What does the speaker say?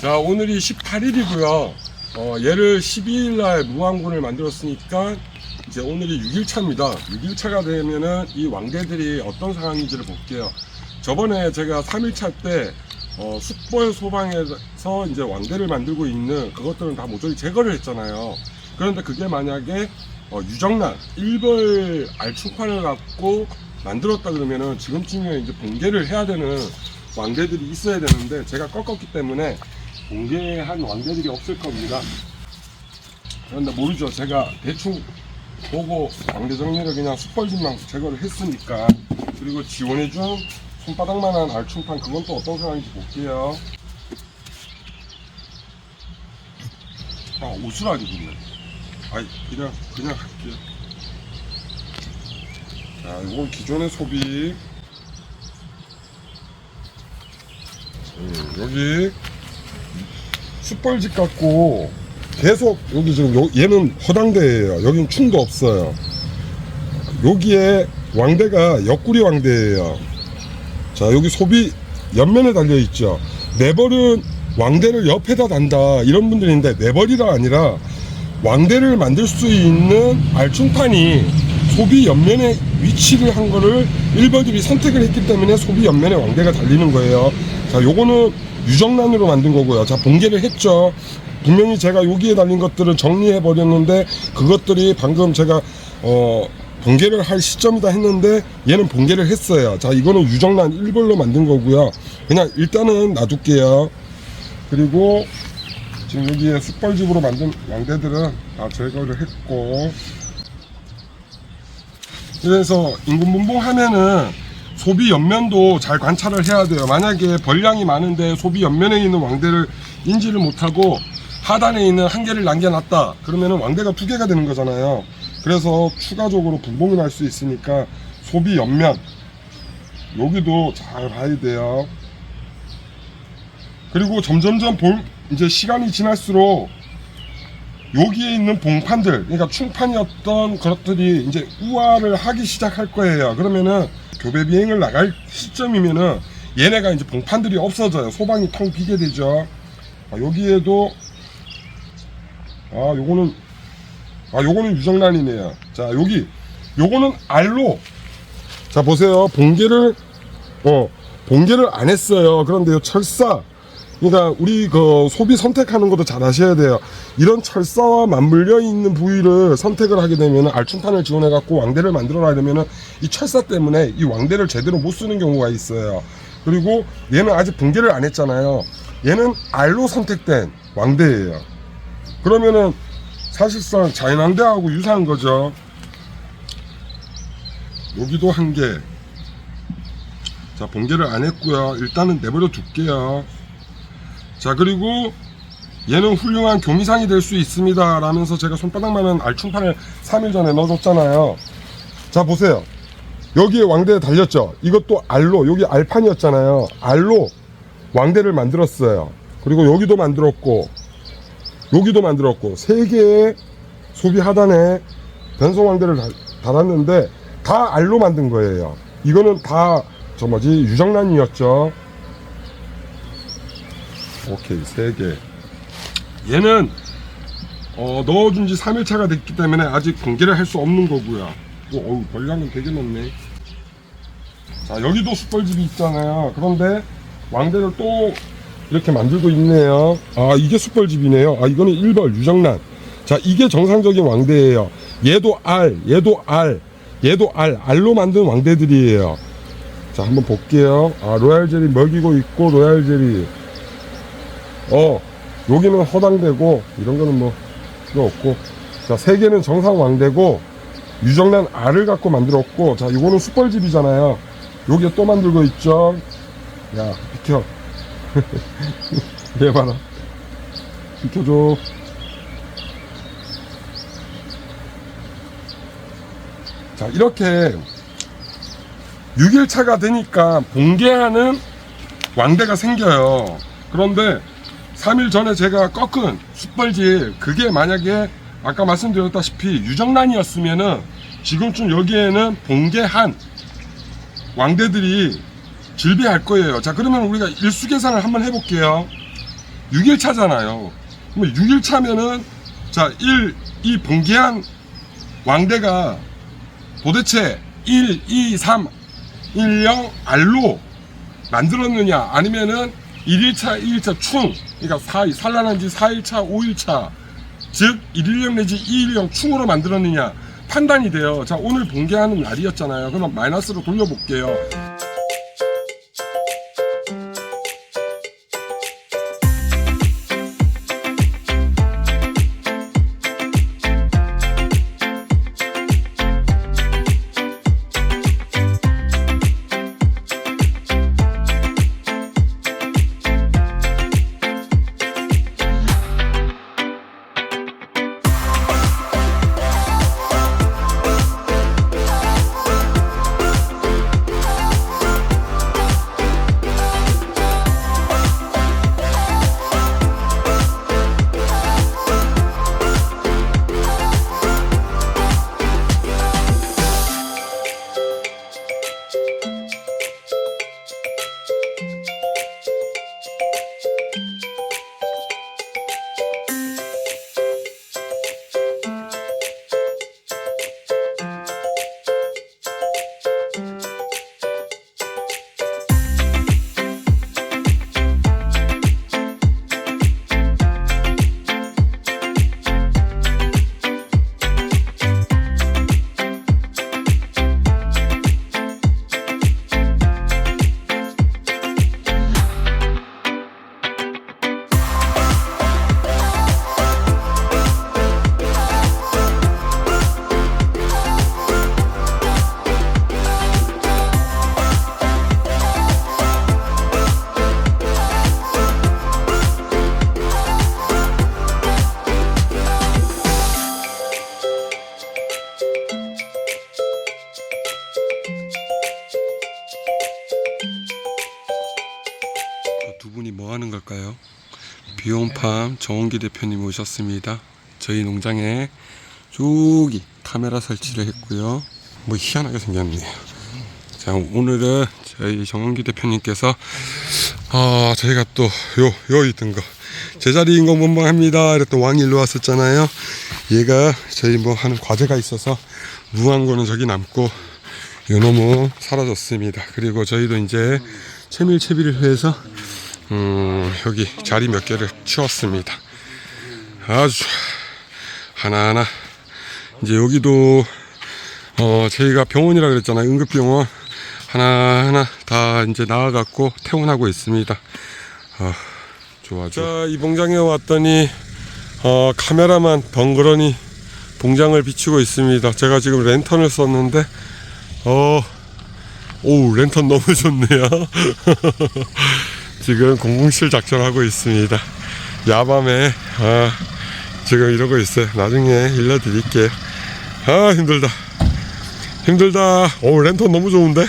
자, 오늘이 18일이고요. 어, 얘를 12일 날 무왕군을 만들었으니까 이제 오늘이 6일차입니다. 6일차가 되면은 이 왕대들이 어떤 상황인지를 볼게요. 저번에 제가 3일차 때 어, 숯벌 소방에서 이제 왕대를 만들고 있는 그것들은 다 모조리 제거를 했잖아요. 그런데 그게 만약에 어, 유정란, 일벌 알충판을 갖고 만들었다 그러면은 지금쯤에 이제 봉개를 해야 되는 왕대들이 있어야 되는데 제가 꺾었기 때문에 봉개한 왕대들이 없을 겁니다. 그런데 모르죠. 제가 대충 보고 왕대 정리를 그냥 숯벌집만 제거를 했으니까 그리고 지원해준 손바닥만한 알충판 그건 또 어떤 상황인지 볼게요. 아 오수라지 그네. 아이 그냥 그냥 할게요. 자 이건 기존의 소비. 음, 여기 숯벌집 갖고 계속 여기 지금 요- 얘는 허당대예요. 여기는 충도 없어요. 여기에 왕대가 옆구리 왕대예요. 자 여기 소비 옆면에 달려 있죠. 네벌은 왕대를 옆에다 단다 이런 분들인데 네벌이가 아니라 왕대를 만들 수 있는 알충판이 소비 옆면에 위치를 한 거를 일벌들이 선택을 했기 때문에 소비 옆면에 왕대가 달리는 거예요. 자 요거는 유정란으로 만든 거고요. 자 봉개를 했죠. 분명히 제가 여기에 달린 것들을 정리해 버렸는데 그것들이 방금 제가 어 봉개를 할 시점이다 했는데 얘는 봉개를 했어요. 자 이거는 유정란 1벌로 만든 거고요. 그냥 일단은 놔둘게요. 그리고 지금 여기에 숯벌집으로 만든 왕대들은 다 제거를 했고 그래서 인근 분봉 하면은 소비 옆면도 잘 관찰을 해야 돼요. 만약에 벌량이 많은데 소비 옆면에 있는 왕대를 인지를 못하고 하단에 있는 한 개를 남겨놨다. 그러면은 왕대가 두 개가 되는 거잖아요. 그래서 추가적으로 분봉이 날 수 있으니까 소비 옆면 여기도 잘 봐야 돼요. 그리고 점점점 볼 이제 시간이 지날수록 여기에 있는 봉판들, 그러니까 충판이었던 것들이 이제 우화를 하기 시작할 거예요. 그러면은 교배 비행을 나갈 시점이면은 얘네가 이제 봉판들이 없어져요. 소방이 텅 비게 되죠. 아, 여기에도 아, 요거는 아, 요거는 유정란이네요. 자, 여기 요거는 알로 자 보세요. 봉개를 어 봉개를 안 했어요. 그런데 요 철사 그러니까 우리 그 소비 선택하는 것도 잘 하셔야 돼요. 이런 철사와 맞물려 있는 부위를 선택을 하게 되면 알충판을 지원해 갖고 왕대를 만들어 놔려면은 이 철사 때문에 이 왕대를 제대로 못 쓰는 경우가 있어요. 그리고 얘는 아직 붕괴를 안 했잖아요. 얘는 알로 선택된 왕대예요. 그러면은 사실상 자연왕대하고 유사한 거죠. 여기도 한 개. 자, 번개를 안 했고요. 일단은 내버려 둘게요. 자, 그리고 얘는 훌륭한 교미상이 될 수 있습니다. 라면서 제가 손바닥만한 알충판을 3일 전에 넣어줬잖아요. 자, 보세요. 여기에 왕대 달렸죠? 이것도 알로, 여기 알판이었잖아요. 알로 왕대를 만들었어요. 그리고 여기도 만들었고, 여기도 만들었고, 세 개의 소비 하단에 변성 왕대를 달- 달았는데, 다 알로 만든 거예요. 이거는 다, 저 뭐지, 유정란이었죠. 오케이, 세 개. 얘는, 어, 넣어준 지 3일차가 됐기 때문에 아직 공개를 할 수 없는 거고요. 또, 어우, 벌량은 되게 높네. 자, 여기도 숯벌집이 있잖아요. 그런데 왕대를 또 이렇게 만들고 있네요. 아, 이게 숯벌집이네요. 아, 이거는 1벌 유정란. 자, 이게 정상적인 왕대예요. 얘도 알, 얘도 알, 얘도 알, 알로 만든 왕대들이에요. 자, 한번 볼게요. 아, 로얄 젤리 먹이고 있고, 로얄 젤리. 어, 여기는 허당되고, 이런 거는 뭐, 필요 없고. 자, 세 개는 정상 왕대고, 유정란 알을 갖고 만들었고, 자, 이거는 숯벌집이잖아요. 여기에 또 만들고 있죠. 야, 비켜. 얘 봐라. 비켜줘. 자, 이렇게 6일차가 되니까 봉개하는 왕대가 생겨요. 그런데 3일 전에 제가 꺾은 숯벌질, 그게 만약에 아까 말씀드렸다시피 유정란이었으면은 지금쯤 여기에는 봉개한 왕대들이 질비할 거예요. 자, 그러면 우리가 일수 계산을 한번 해볼게요. 6일차잖아요. 그러면 6일차면은 자, 1, 이 봉기한 왕대가 도대체 1, 2, 3, 1, 0 R로 만들었느냐 아니면은 1일차, 2일차 충 그러니까 4, 산란한 지 4일차, 5일차 즉110 내지 210 충으로 만들었느냐 판단이 돼요. 자 오늘 봉개하는 날이었잖아요. 그럼 마이너스로 돌려볼게요. 뭐 걸까요? 비용팜 정원기 대표님 오셨습니다. 저희 농장에 저기 카메라 설치를 했고요. 뭐 희한하게 생겼네요. 자 오늘은 저희 정원기 대표님께서 아 저희가 또 요 요 있던 거 제자리 인공본방합니다. 이랬던 왕이 일로 왔었잖아요. 얘가 저희 뭐 하는 과제가 있어서 무한 거는 저기 남고 요 놈은 사라졌습니다. 그리고 저희도 이제 채밀 채비를 해서 음, 여기 자리 몇 개를 치웠습니다. 아주 하나하나 이제 여기도 어 저희가 병원이라 그랬잖아요. 응급병원 하나하나 다 이제 나와갖고 퇴원하고 있습니다. 아 좋아 좋아. 자 이 봉장에 왔더니 어 카메라만 덩그러니 봉장을 비추고 있습니다. 제가 지금 랜턴을 썼는데 어 오 랜턴 너무 좋네요. 지금 007 작전하고 있습니다. 야밤에 아, 지금 이러고 있어요. 나중에 일러드릴게요. 아 힘들다. 힘들다. 오 랜턴 너무 좋은데?